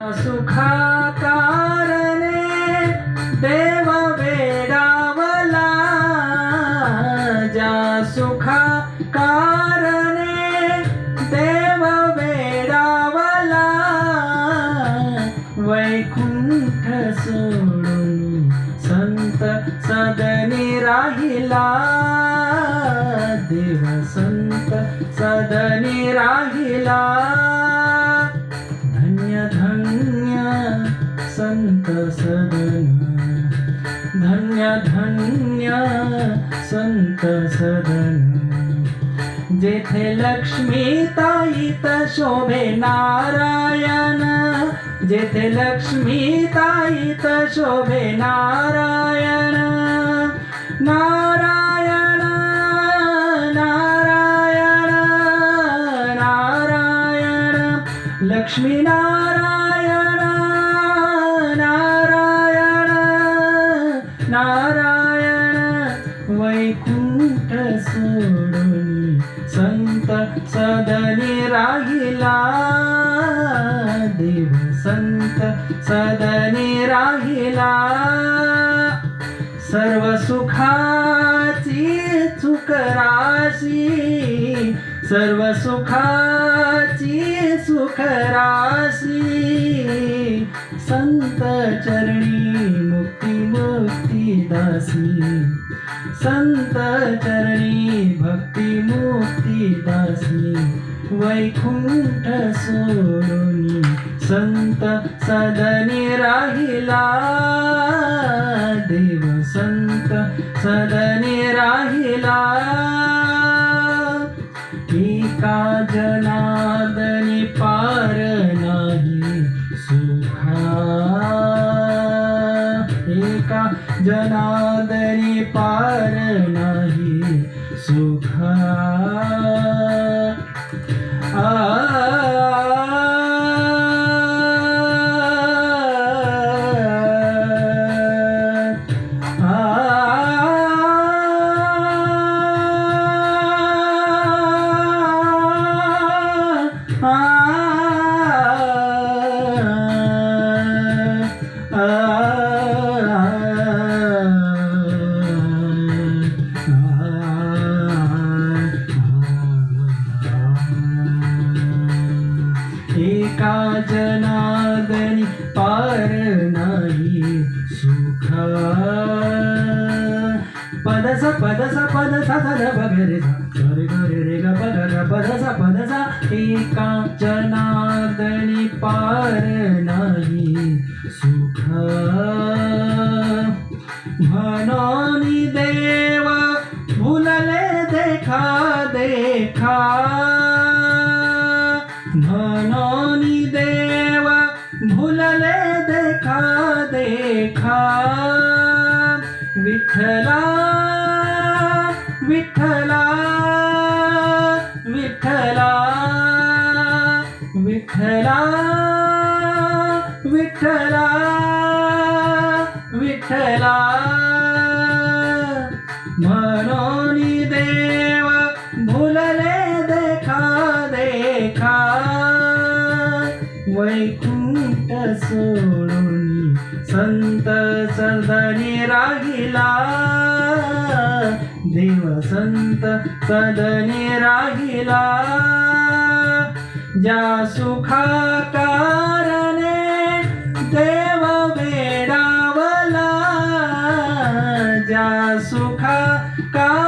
सुखाकारणे देव वेडावला जा सुखा कारणे देव वेडावला वैकुंठ सोडून संत सदनी राहिला देव संत सदनी राहिला संत सदन जेथे लक्ष्मी त शोभे नारायण जेथे लक्ष्मी ताईत शोभे नारायण. नारायण नारायण. वैकुंठ सोडून संत सदनी राहिला. देव संत सदनी राहिला. सर्व सुखाची चुक राशी सर्व सुखाची सुख राशी. संत चरणी दासी। संत चरणी भक्ती मुक्ती दासी। वैकुंठ सोडून संत सदनी राहिला। देव संत सदनी राहिला। एका जनादनी पार जनादरी पार नाही सुखा. आ एका जनादनी पार नाही सुख। पदस पदस पदसा धर बगरे रे रे रे ग बगर पदसा पदसा एका जनादनी पार नाही सुख। म्हणून देव भुलले देखा देखा। म्हणून देखा विठ्ठला विठ्ठला विठ्ठला विठ्ठला विठ्ठला विठ्ठला. वैकुंठ सोडून संत सदनी राहिला देव संत सदनी राहिला ज्या सुखा कारणे देव वेडावला ज्या सुखा का